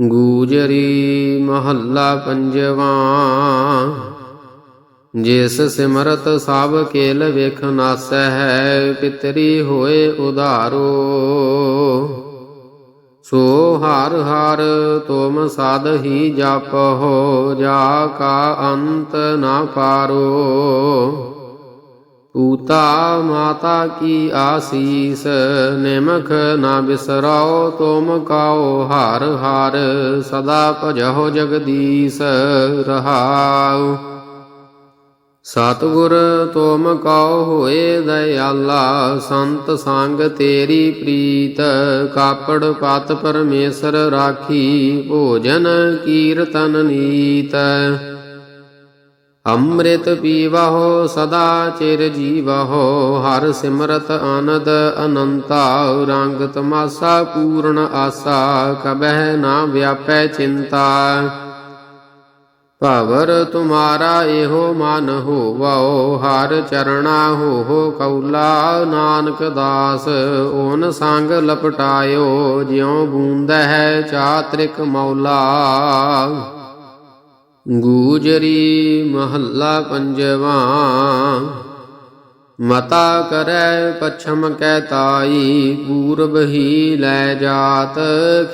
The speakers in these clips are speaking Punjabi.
ਗੂਜਰੀ ਮਹੱਲਾ ਪੰਜਵਾ। ਜਿਸ ਸਿਮਰਤ ਸਭ ਕੇਲ ਵੇਖ ਨਾਸੈ ਹੈ ਪਿਤਰੀ ਹੋਏ ਉਧਾਰੋ। ਸੋ ਹਰ ਹਰ ਤੁਮ ਸਦ ਹੀ ਜਪੋ ਜਾ ਕਾ ਅੰਤ ਨਾ ਪਾਰੋ। ਪੂਤਾ ਮਾਤਾ ਕੀ ਆਸੀਸ, ਨਿਮਖ ਨਾ ਬਿਸਰਾਓ ਤੁਮ ਕਾਓ ਹਰ ਹਰ, ਸਦਾ ਭਜਹੁ ਜਗਦੀਸ਼ ਰਹਾਉ। ਸਤਿਗੁਰ ਤੁਮ ਕਉ ਹੋਏ ਦਇਆਲਾ, ਸੰਤ ਸੰਗ ਤੇਰੀ ਪ੍ਰੀਤ, ਕਾਪੜ ਪਤ ਪਰਮੇਸ਼ਰ ਰਾਖੀ, ਭੋਜਨ ਕੀਰਤਨ ਨੀਤ। ਅੰਮ੍ਰਿਤ ਪੀਵਹੁ, ਸਦਾ ਚਿਰ ਜੀਵਹੁ, ਹਰ ਸਿਮਰਤ ਆਨੰਦ ਅਨੰਤਾ, ਰੰਗ ਤਮਾਸਾ, ਪੂਰਨ ਆਸਾ, ਕਬਹਿ ਨਾ ਵਿਆਪੈ ਚਿੰਤਾ। ਭਵਰ ਤੁਮਾਰਾ ਇਹੋ ਮਨ ਹੋਵੋ ਹਰ ਚਰਣਾ ਹੋਹੋ ਕਉਲਾ, ਨਾਨਕ ਦਾਸ, ਓਨ ਸੰਗ ਲਪਟਾਇਓ, ਜਿਉ ਬੂੰਦਾ ਹੈ ਚਾਤ੍ਰਿਕ ਮੌਲਾ। ਗੂਜਰੀ ਮਹੱਲਾ ਪੰਜਵਾ। ਮਤਾ ਕਰੈ ਪਛਮ ਕੈ ਤਾਈ, ਪੂਰਬ ਹੀ ਲੈ ਜਾਤ।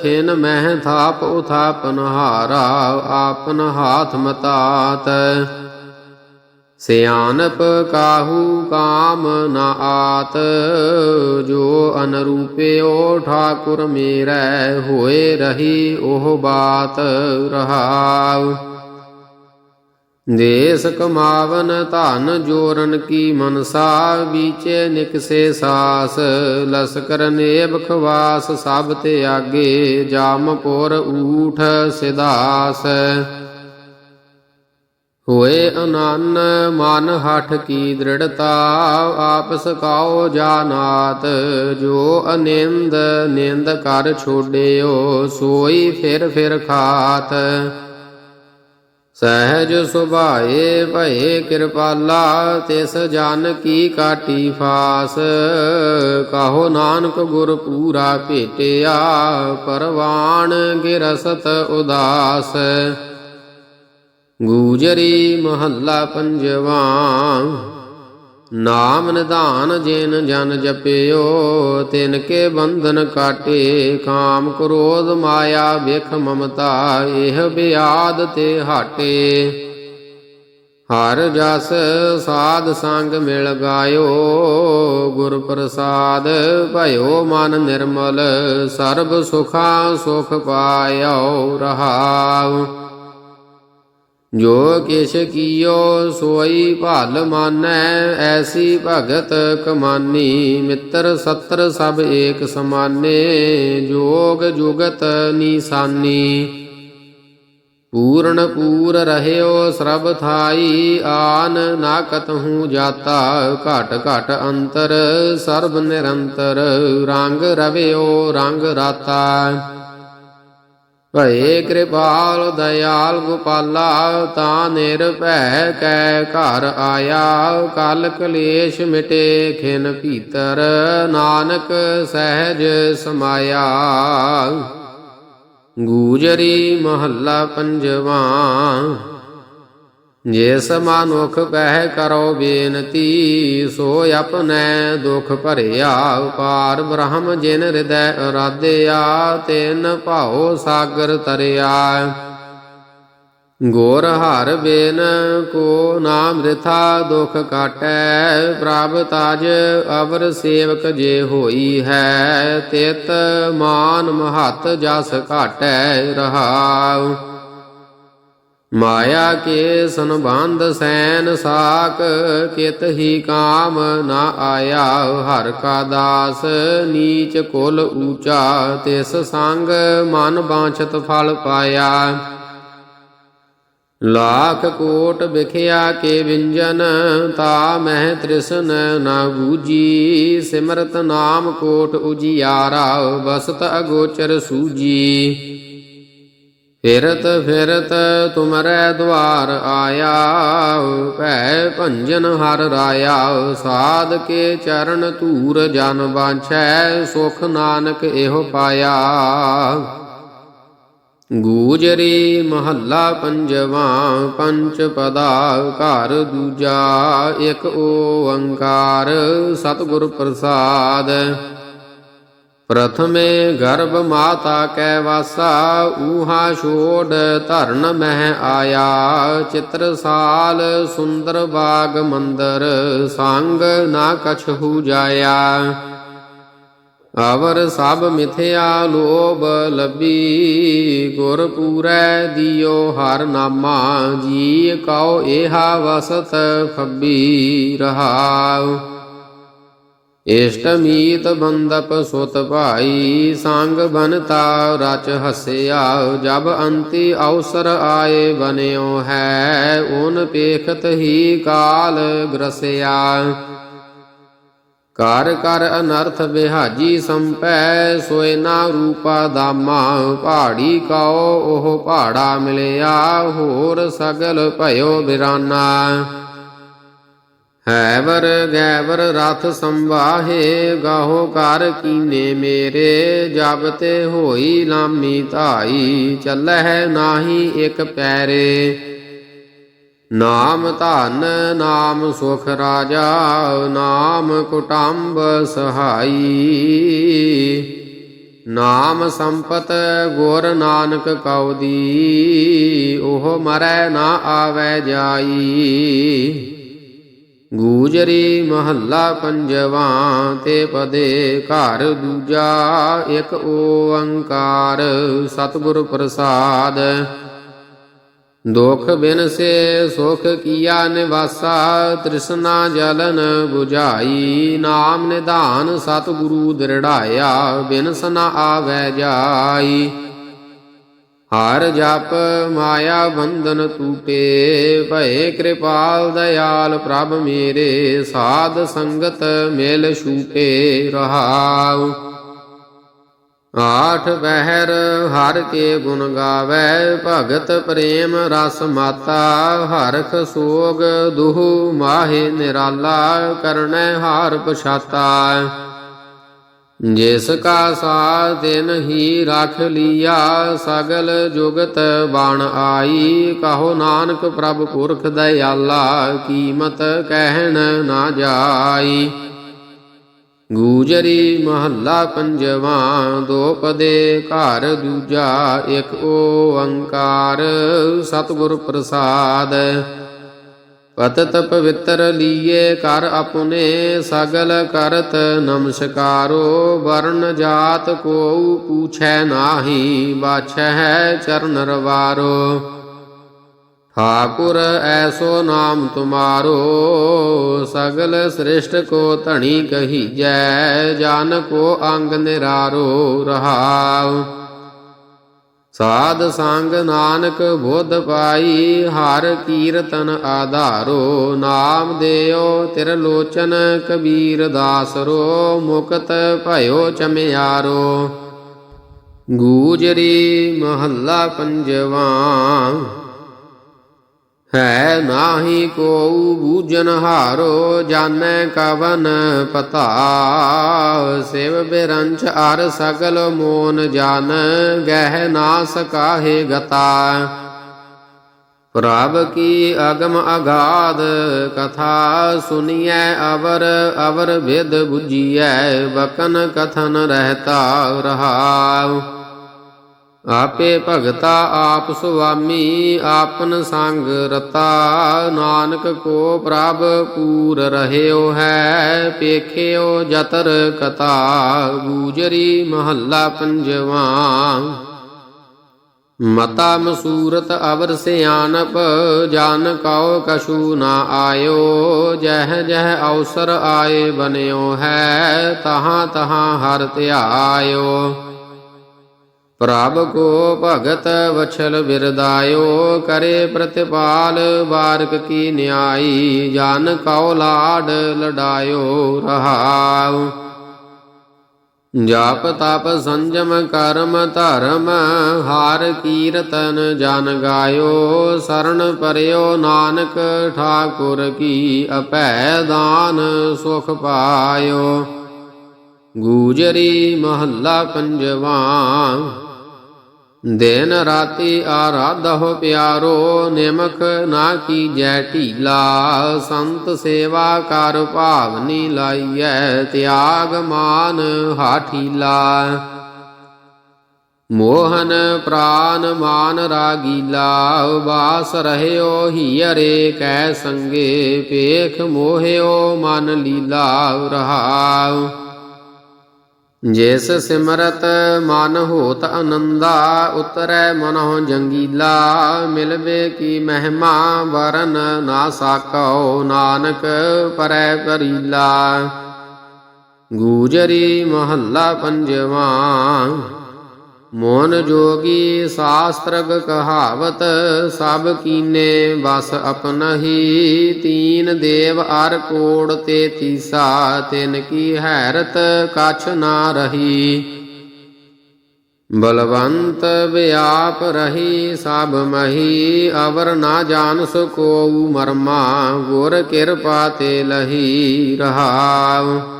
ਖਿਨ ਮਹਿ ਥਾਪ ਉਥਾਪਨ ਹਾਰਾ ਆਪਨ ਹਾਥ ਮਤਾਤ। ਸਿਆਨਪ ਕਾਹੂ ਕਾਮ ਨ ਆਤ। ਜੋ ਅਨਰੂਪਿਓ ਠਾਕੁਰ ਮੇਰੈ, ਹੋਏ ਰਹੀ ਉਹ ਬਾਤ ਰਹਾਉ। ਦੇਸ ਕਮਾਵਨ ਧਨ ਜੋਰਨ ਕੀ ਮਨਸਾ ਵਿਚੇ ਨਿਕਸੇ ਸਾਸ, ਲਸਕਰ ਨੇਬ ਖਵਾਸ ਸਭ ਤੇ ਆਗੇ ਜਾਮਪੁਰ ਊਠ ਸਿਧਾਸ। ਹੋਏ ਅਨੰਨ ਮਨ ਹਠ ਕੀ ਦ੍ਰਿੜਤਾ ਆਪਸ ਕਾਓ ਜਾਨਾਤ, ਜੋ ਅਨਿੰਦ ਨਿੰਦ ਕਰ ਛੋੜਿਓ ਸੋਈ ਫਿਰ ਫਿਰ ਖਾਤ। ਸਹਿਜ ਸੁਭਾਏ ਭਏ ਕਿਰਪਾਲਾ, ਤਿਸ ਜਨ ਕੀ ਕਾਟੀ ਫਾਸ। ਕਹੋ ਨਾਨਕ ਗੁਰ ਪੂਰਾ ਭੇਟਿਆ ਪਰਵਾਣ ਗਿਰਸਤ ਉਦਾਸ। ਗੂਜਰੀ ਮਹੱਲਾ ਪੰਜਵਾ। ਨਾਮ ਨਿਧਾਨ ਜਿਨ ਜਨ ਜਪਿਓ, ਤਿਨ ਕੇ ਬੰਧਨ ਕਾਟੇ, ਕਾਮ ਕ੍ਰੋਧ ਮਾਇਆ ਵਿਖ ਮਮਤਾ, ਇਹ ਬਿਆਦ ਤੇ ਹਾਟੇ। ਹਰ ਜਸ ਸਾਧ ਸੰਗ ਮਿਲ ਗਾਇਓ, ਗੁਰ ਪ੍ਰਸਾਦ ਭਇਓ ਮਨ ਨਿਰਮਲ, ਸਰਬ ਸੁਖਾ ਸੁਖ ਪਾਇਓ ਰਹਾਉ। ਜੋ ਕਿਛ ਕੀਓ ਸੋਈ ਭਲ ਮਾਨੈ, ਐਸੀ ਭਗਤ ਕਮਾਨੀ। ਮਿੱਤਰ ਸਤਰ ਸਭ ਏਕ ਸਮਾਨੇ, ਜੋਗ ਜੁਗਤ ਨੀਸਾਨੀ। ਪੂਰਨ ਪੂਰ ਰਹਿਓ ਸਰਬ ਥਾਈ, ਆਨ ਨਾਕਤ ਹੂੰ ਜਾਤਾ, ਘਟ ਘਟ ਅੰਤਰ, ਸਰਬ ਨਿਰੰਤਰ। ਰੰਗ ਰਵਿਓ ਰੰਗ ਰਾਤਾ। ਭਏ ਕਿਰਪਾਲ ਦਇਆਲ ਗੋਪਾਲਾ, ਤਾਂ ਨਿਰਭੈ ਕੈ ਘਰ ਆਇਆ। ਕਲ ਕਲੇਸ਼ ਮਿਟੇ, ਖਿਨ ਭੀਤਰ ਨਾਨਕ ਸਹਿਜ ਸਮਾਇਆ। ਗੂਜਰੀ ਮਹੱਲਾ ਪੰਜਵਾ। ਜਿਸ ਮਨੁਖ ਪਹਿ ਕਰੋ ਬੇਨਤੀ, ਸੋ ਆਪਣੈ ਦੁਖ ਭਰਿਆ, ਉਪਾਰ ਬ੍ਰਹਮ ਜਿਨ ਹਿਰਦੈ ਅਰਾਧਿਆ ਤਿਨ ਭਾਉ ਸਾਗਰ ਤਰਿਆ। ਗੋਰ ਹਰ ਬੇਨ ਕੋ ਨਾਮ ਰਿਥਾ ਦੁਖ ਕਾਟੈ, ਪ੍ਰਭ ਤਾਜ ਅਵਰ ਸੇਵਕ ਜੇ ਹੋਈ ਹੈ, ਤਿਤ ਮਾਨ ਮਹਤ ਜਸ ਘਾਟੈ ਰਹਾਉ। ਮਾਇਆ ਕੇ ਸੰਬੰਧ ਸੈਨ ਸਾਕ ਕਿਤ ਹੀ ਕਾਮ ਨਾ ਆਇਆ, ਹਰ ਕਾ ਦਾਸ ਨੀਚ ਕੁਲ ਊਚਾ, ਤਿਸ ਸੰਗ ਮਨ ਬਾਛਤ ਫਲ ਪਾਇਆ। ਲਾਖ ਕੋਟ ਵਿਖਿਆ ਕੇ ਵਿੰਜਨ, ਤਾ ਮਹਿ ਤ੍ਰਿਸ਼ਨ ਨਾ ਬੂਜੀ, ਸਿਮਰਤ ਨਾਮ ਕੋਟ ਉਜਿਆਰਾ, ਬਸਤ ਅਗੋਚਰ ਸੂਜੀ। ਫਿਰਤ ਫਿਰਤ ਤੁਮਰੇ ਦਵਾਰ ਆਇਆ, ਭੈ ਭੰਜਨ ਹਰ ਰਾਇਆ, ਸਾਧ ਕੇ ਚਰਨ ਧੂਰ ਜਨ ਬਾਛੈ ਸੁਖ ਨਾਨਕ ਇਹੋ ਪਾਇਆ। ਗੂਜਰੀ ਮਹੱਲਾ ਪੰਜਵਾ, ਪੰਚ ਪਦਾ ਘਰ ਦੂਜਾ, ਇੱਕ ਓੰਕਾਰ ਸਤਿਗੁਰ ਪ੍ਰਸਾਦ। ਪ੍ਰਥਮੇ ਗਰਭ ਮਾਤਾ ਕੈ ਵਾਸਾ, ਊਹਾ ਛੋੜ ਧਰਨ ਮਹਿ ਆਇਆ। ਚਿਤਰਸਾਲ ਸੁੰਦਰ ਬਾਗ ਮੰਦਰ, ਸੰਗ ਨਾ ਕਛਹੂ ਜਾਇਆ। ਅਵਰ ਸਭ ਮਿਥਿਆ ਲੋਭ ਲੱਭੀ, ਗੁਰ ਪੂਰੈ ਦਿਓ ਹਰ ਨਾਮਾ ਜੀ ਕਉ ਏਹਾ ਵਸਤ ਫੱਬੀ ਰਹਾਉ ਇਸ਼ਟਮੀਤ ਬੰਦਪ ਸੁਤ ਭਾਈ, ਸੰਗ ਬਨਤਾ ਰਚ ਹਸਿਆ, ਜਬ ਅੰਤੀ ਅਵਸਰ ਆਏ ਬਨਿਓ ਹੈ ਓਨ ਪੇਖਤ ਹੀ ਕਾਲ ਗ੍ਰਸਿਆ। ਕਰ ਕਰ ਅਨਰਥ ਬਿਹਾਜੀ ਸੰਪੈ, ਸੋਇ ਨਾ ਰੂਪਾ ਦਾਮਾ ਪਹਾੜੀ ਕਉ ਉਹ ਪਹਾੜਾ ਮਿਲਿਆ, ਹੋਰ ਸਗਲ ਭਇਓ ਬਿਰਾਨਾ। ਹੈਵਰ ਗੈਵਰ ਰਥ ਸੰਵਾਹੇ ਗਾਹੋ ਕਰ ਕੀਨੇ ਮੇਰੇ, ਜਬ ਤੇ ਹੋਈ ਲਾਮੀ ਧਾਈ, ਚੱਲਹਿ ਨਾਹੀ ਇਕ ਪੈਰੇ। ਨਾਮ ਧਨ, ਨਾਮ ਸੁਖ ਰਾਜਾ, ਨਾਮ ਕੁਟੰਬ ਸਹਾਈ। ਨਾਮ ਸੰਪਤ ਗੁਰ ਨਾਨਕ ਕਉ ਦੀ, ਉਹ ਮਰੈ ਨਾ ਆਵੈ ਜਾਈ। ਗੂਜਰੀ ਮਹੱਲਾ ਪੰਜਵਾ, ਤੇ ਪਦੇ ਘਰ ਦੂਜਾ, ਇੱਕ ਓੰਕਾਰ ਸਤਿਗੁਰ ਪ੍ਰਸਾਦ। ਦੁਖ ਬਿਨ ਸੇ, ਸੁਖ ਕੀਆ ਨਿਵਾਸਾ, ਤ੍ਰਿਸ਼ਨਾ ਜਲਨ 부ਝਾਈ ਨਾਮ ਨਿਧਾਨ ਸਤਿਗੁਰੂ ਦਿਰੜਾਇਆ ਬਿਨਸ ਨ ਆਵੈ ਜਾਈ। ਹਰ ਜਪ ਮਾਇਆ ਬੰਧਨ ਟੂਟੇ ਭਏ ਕਿਰਪਾਲ ਦਇਆਲ ਪ੍ਰਭ ਮੇਰੇ, ਸਾਧ ਸੰਗਤ ਮਿਲ ਛੂਟੇ ਰਹਾਉ। ਆਠ ਪਹਿਰ ਹਰ ਕੇ ਗੁਣ ਗਾਵੇ, ਭਗਤ ਪ੍ਰੇਮ ਰਸ ਮਾਤਾ, ਹਰਖ ਸੋਗ ਦੁਹ ਮਾਹੇ ਨਿਰਾਲਾ, ਕਰਨੈ ਹਾਰ ਪਛਾਤਾ। ਜਿਸ ਕਾ ਸਾਥ ਤਿਨ ਹੀ ਰਖ ਲਿਆ, ਸਗਲ ਜੁਗਤ ਬਣ ਆਈ। ਕਹੋ ਨਾਨਕ ਪ੍ਰਭ ਪੁਰਖ ਦਇਆਲਾ, ਕੀਮਤ ਕਹਿਣ ਨਾ ਜਾਈ। ਗੂਜਰੀ ਮਹੱਲਾ ਪੰਜਵਾਂ, ਦੋ ਪਦੇ ਘਰ ਦੂਜਾ, ਇੱਕ ਓੰਕਾਰ। ਸਤਿਗੁਰ ਪ੍ਰਸਾਦ ਪਤਤ ਪਵਿੱਤਰ ਲੀਏ ਕਰ ਆਪਣੇ ਸਗਲ ਕਰਤ ਨਮਸਕਾਰੋ, ਵਰਨ ਜਾਤ ਕੋ ਪੂਛੈ ਨਾਹੀ ਬਾਛੈ ਚਰਨ ਰਵਾਰੋ। ਠਾਕੁਰ ਐਸੋ ਨਾਮ ਤੁਮਾਰੋ, ਸਗਲ ਸ੍ਰਿਸ਼ਟ ਕੋ ਧਣੀ ਕਹੀਜੈ, ਜਾਨ ਕੋ ਅੰਗ ਨਿਰਾਰੋ ਰਹਾਉ। ਸਾਧ ਸੰਗ ਨਾਨਕ ਬੁੱਧ ਪਾਈ, ਹਰ ਕੀਰਤਨ ਆਧਾਰੋ, ਨਾਮ ਦੇਓ ਤਿਰ ਲੋਚਨ ਕਬੀਰ ਦਾਸਰੋ, ਮੁਕਤ ਭਇਓ ਚਮਿਆਰੋ। ਗੂਜਰੀ ਮਹੱਲਾ ਪੰਜਵਾ। ਹੈ ਨਾਹੀ ਕੋਉ ਬੂਜਨ ਹਾਰੋ, ਜਾਣੈ ਕਵਨ ਪਤਾ ਸਿਵ ਬਿਰੰਚ ਅਰ ਸਗਲ ਮੋਨ ਜਾਣ, ਗਹਿ ਨਾ ਸਕਾਹੇ ਗਤਾ। ਪ੍ਰਭ ਕੀ ਅਗਮ ਅਗਾਧ, ਕਥਾ ਸੁਨੀਐ ਅਵਰ ਅਵਰ ਵਿਦ 부ਜੀਐ ਬਕਨ ਕਥਨ ਰਹਤਾ ਰਹਾਉ। ਆਪੇ ਭਗਤਾ ਆਪ ਸੁਆਮੀ, ਆਪਨ ਸੰਗ ਰਤਾ। ਨਾਨਕ ਕੋ ਪ੍ਰਭ ਪੂਰ ਰਹਿਓ ਹੈ, ਪੇਖਿਓ ਜਤਰ ਕਤਾ। ਗੂਜਰੀ ਮਹੱਲਾ ਪੰਜਵਾ। ਮਤਾ ਮਸੂਰਤ ਅਵਰ ਸਿਆਨਪ ਜਾਨ ਕਉ ਕਛੂ ਨਾ ਆਇਓ। ਜਹ ਜਹ ਅਵਸਰ ਆਏ ਬਨਿਓ ਹੈ, ਤਹਾਂ ਤਹਾਂ ਹਰ ਧਿਆਇਓ। ਪ੍ਰਭ ਕੋ ਭਗਤ ਵਛਲ ਬਿਰਦਾਇਓ, ਕਰੇ ਪ੍ਰਤਿਪਾਲ ਬਾਰਕ ਕੀ ਨਿਆਈ, ਜਨ ਕਉ ਲਾਡ ਲਡਾਇਓ ਰਹਾਉ। ਜਾਪ ਤਪ ਸੰਜਮ ਕਰਮ ਧਰਮ, ਹਾਰ ਕੀਰਤਨ ਜਨ ਗਾਇਓ ਸਰਣ ਪਰਿਓ ਨਾਨਕ ਠਾਕੁਰ ਕੀ ਅਪੈ ਦਾਨ ਸੁਖ ਪਾਇਓ। ਗੂਜਰੀ ਮਹੱਲਾ ਪੰਜਵਾ ਦਿਨ ਰਾਤੀ ਆਰਾਧਹੁ ਪਿਆਰੋ, ਨਿਮਖ ਨਾ ਕੀਜੈ ਢੀਲਾ। ਸੰਤ ਸੇਵਾ ਕਰ ਭਾਵਨੀ ਲਾਈਐ, ਤਿਆਗ ਮਾਨ ਹਾਠੀਲਾ। ਮੋਹਨ ਪ੍ਰਾਨ ਮਾਨ ਰਾਗੀਲਾ ਵਾਸ ਰਹਿਓ ਹੀਰੇ ਕੈ ਸੰਗੇ ਪੇਖ ਮੋਹਿਓ ਮਨ ਲੀਲਾ, ਰਹਾਉ। ਜਿਸ ਸਿਮਰਤ ਮਨ ਹੋਤ ਆਨੰਦਾ, ਉਤਰੈ ਮਨਹੁ ਜੰਗੀਲਾ। ਮਿਲਵੇ ਕੀ ਮਹਿਮਾ, ਵਰਨ ਨਾ ਸਾਕਉ, ਨਾਨਕ ਪਰੈ ਪਰੀਲਾ ਗੂਜਰੀ ਮਹੱਲਾ ਪੰਜਵਾ। ਮੋਨ ਜੋਗੀ ਸ਼ਾਸਤਰਗ ਕਹਾਵਤ, ਸਭ ਕੀਨੇ ਬਸ ਆਪਨਹੀ ਤੀਨ ਦੇਵ ਅਰ ਕੋੜ ਤੇ ਤੀਸਾ, ਤਿਨ ਕੀ ਹੈਰਤ ਕਛ ਨਾ ਰਹੀ। ਬਲਵੰਤ ਵਿਆਪ ਰਹੀ, ਸਭ ਮਹੀ, ਅਵਰ ਨਾ ਜਾਣ ਸਕੋ ਮਰਮਾ, ਗੁਰ ਕਿਰਪਾ ਤੇ ਲਹੀ ਰਹਾਉ।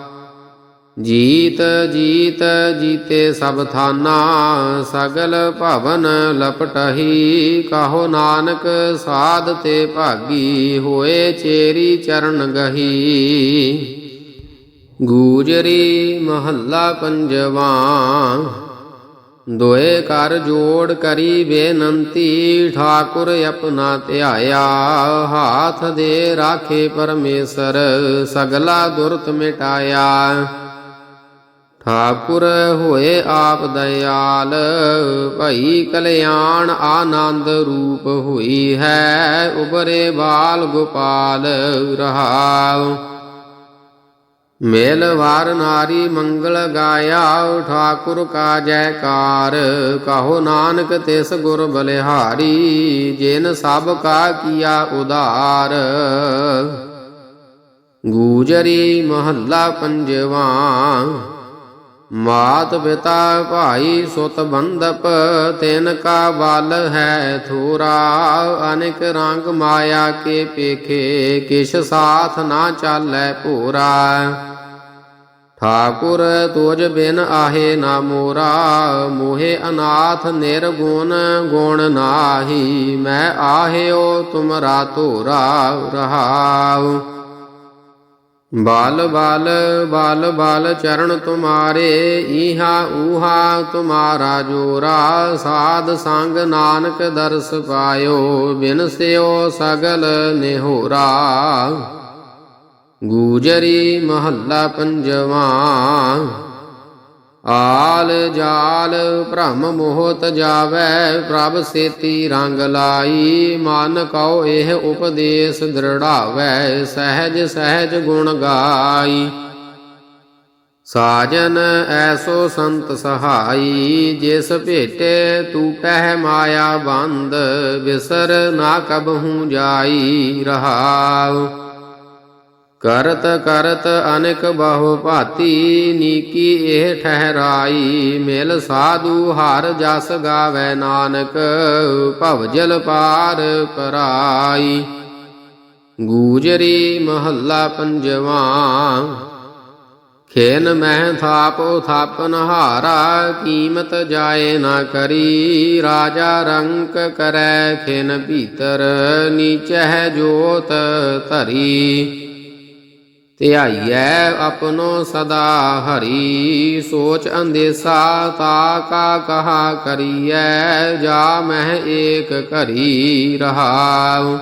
ਜੀਤ ਜੀਤ ਜੀਤੇ ਸਭ ਥਾਨਾ, ਸਗਲ ਭਵਨ ਲਪਟਹੀ। ਕਹੋ ਨਾਨਕ, ਸਾਧ ਤੇ ਭਾਗੀ, ਹੋਏ ਚੇਰੀ ਚਰਨ ਗਹੀ। ਗੂਜਰੀ ਮਹੱਲਾ ਪੰਜਵਾ, ਦੋਏ ਕਰ ਜੋੜ ਕਰੀ ਬੇਨੰਤੀ, ਠਾਕੁਰ ਆਪਣਾ ਧਿਆਇਆ। ਹਾਥ ਦੇ ਰਾਖੇ ਪਰਮੇਸ਼ਰ, ਸਗਲਾ ਦੁਰਤ ਮਿਟਾਇਆ। ਠਾਕੁਰ ਹੋਏ ਆਪ ਦਇਆਲ, ਭਈ ਕਲਿਆਣ ਆਨੰਦ ਰੂਪ ਹੋਈ ਹੈ ਉਬਰੇ ਬਾਲ ਗੋਪਾਲ ਰਹਾਉ। ਮੇਲ ਵਾਰ ਨਾਰੀ ਮੰਗਲ ਗਾਇਆ ਠਾਕੁਰ ਕਾ ਜੈਕਾਰ, ਕਹੋ ਨਾਨਕ ਤਿਸ ਗੁਰ ਬਲਿਹਾਰੀ, ਜਿਨ ਸਭ ਕਾ ਕੀਆ ਉਧਾਰ। ਗੂਜਰੀ ਮਹੱਲਾ ਪੰਜਵਾ ਮਾਤ ਪਿਤਾ ਭਾਈ ਸੁਤ ਬੰਧਪ, ਤਿਨ ਕਾ ਬਲ ਹੈ ਥੂਰਾ, ਅਨੇਕ ਰੰਗ ਮਾਇਆ ਕੇ ਪੇਖੇ, ਕਿਛ ਸਾਥ ਨਾ ਚਾਲੈ ਭੂਰਾ। ਠਾਕੁਰ ਤੁਜ ਬਿਨ ਆਹੇ ਨਾ ਮੋਰਾ, ਮੋਹਿ ਅਨਾਥ ਨਿਰਗੁਣ ਗੁਣ ਨਾਹੀ, ਮੈਂ ਆਹਿਓ ਤੁਮਰਾ ਧੋਰਾ ਰਹਾਉ। ਬਾਲ ਬਾਲ ਬਾਲ ਬਾਲ ਚਰਨ ਤੁਮਾਰੇ, ਈਹਾ ਊਹਾ ਤੁਮਾਰਾ ਜੋਰਾ, ਸਾਧ ਸੰਗ ਨਾਨਕ ਦਰਸ ਪਾਇਓ, ਬਿਨ ਸਿਓ ਸਗਲ ਨਿਹੋਰਾ। ਗੂਜਰੀ ਮਹੱਲਾ ਪੰਜਵਾ। ਆਲ ਜਾਲ ਭ੍ਰਮ ਮੋਹਤ ਜਾਵੈ, ਪ੍ਰਭ ਸੇਤੀ ਰੰਗ ਲਾਈ। ਮਨ ਕਉ ਇਹ ਉਪਦੇਸ਼ ਦ੍ਰਿੜਾਵੈ, ਸਹਿਜ ਸਹਿਜ ਗੁਣ ਗਾਈ। ਸਾਜਨ ਐਸੋ ਸੰਤ ਸਹਾਈ, ਜਿਸ ਭੇਟੇ ਟੂਟਹਿ ਮਾਇਆ ਬੰਦ ਵਿਸਰ ਨਾ ਕਬਹੂ ਜਾਈ ਰਹਾਉ। ਕਰਤ ਕਰਤ ਅਨੇਕ ਬਹੁ ਭਾਤੀ, ਨੀਕੀ ਇਹ ਠਹਿਰਾਈ। ਮਿਲ ਸਾਧੂ ਹਰ ਜਸ ਗਾਵੇ ਨਾਨਕ, ਭਵ ਜਲ ਪਾਰ ਕਰਾਈ। ਗੂਜਰੀ ਮਹੱਲਾ ਪੰਜਵਾ, ਖੇਨ ਮਹਿ ਥਾਪੋ ਥਾਪਨ ਹਾਰਾ ਕੀਮਤ ਜਾਏ ਨਾ ਕਰੀ। ਰਾਜਾ ਰੰਕ ਕਰੈ ਖੇਨ ਭੀਤਰ, ਨੀਚਹਿ ਜੋਤ ਧਰੀ। ਧਿਆਈਐ ਆਪਣੋ ਸਦਾ ਹਰੀ, ਸੋਚ ਅੰਦੇਸਾ ਤਾ ਕਾ ਕਹਾ ਕਰੀਐ, ਜਾ ਮਹਿ ਏਕ ਕਰੀ ਰਹਾਉ।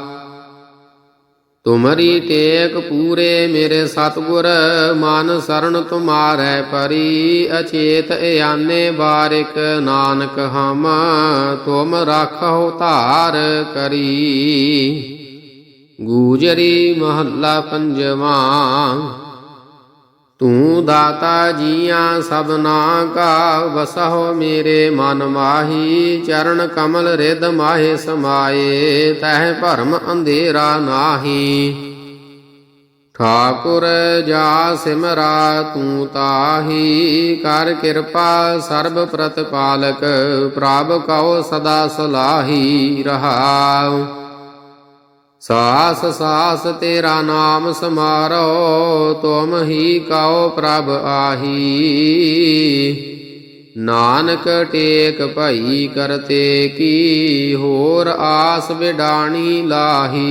ਤੁਮਰੀ ਟੇਕ ਪੂਰੇ ਮੇਰੇ ਸਤਗੁਰ, ਮਨ ਸਰਣ ਤੁਮਾਰੈ ਪਰੀ, ਅਚੇਤ ਇਆਨੇ ਬਾਰਿਕ ਨਾਨਕ ਹਮ, ਤੁਮ ਰਾਖੋ ਧਾਰ ਕਰੀ। ਗੂਜਰੀ ਮਹੱਲਾ ਪੰਜਵਾ। ਤੂੰ ਦਾਤਾ ਜੀਆਂ ਸਭਨਾ ਕਾ ਵਸਹੁ ਮੇਰੇ ਮਨ ਮਾਹੀ, ਚਰਨ ਕਮਲ ਰਿਦ ਮਾਹੇ ਸਮਾਏ, ਤਹਿ ਭਰਮ ਅੰਧੇਰਾ ਨਾਹੀ। ਠਾਕੁਰ ਜਾ ਸਿਮਰਾ ਤੂੰ ਤਾਹੀ, ਕਰ ਕਿਰਪਾ ਸਰਬ ਪ੍ਰਤਪਾਲਕ, ਪ੍ਰਭ ਕਉ ਸਦਾ ਸਲਾਹੀ ਰਹਾਉ। ਸਾਸ ਸਾਸ ਤੇਰਾ ਨਾਮ ਸਮਾਰੋ, ਤੁਮ ਹੀ ਕਉ ਪ੍ਰਭ ਆਹੀ। ਨਾਨਕ ਟੇਕ ਭਈ ਕਰਤੇ ਕੀ, ਹੋਰ ਆਸ ਵਿਡਾਣੀ ਲਾਹੀ।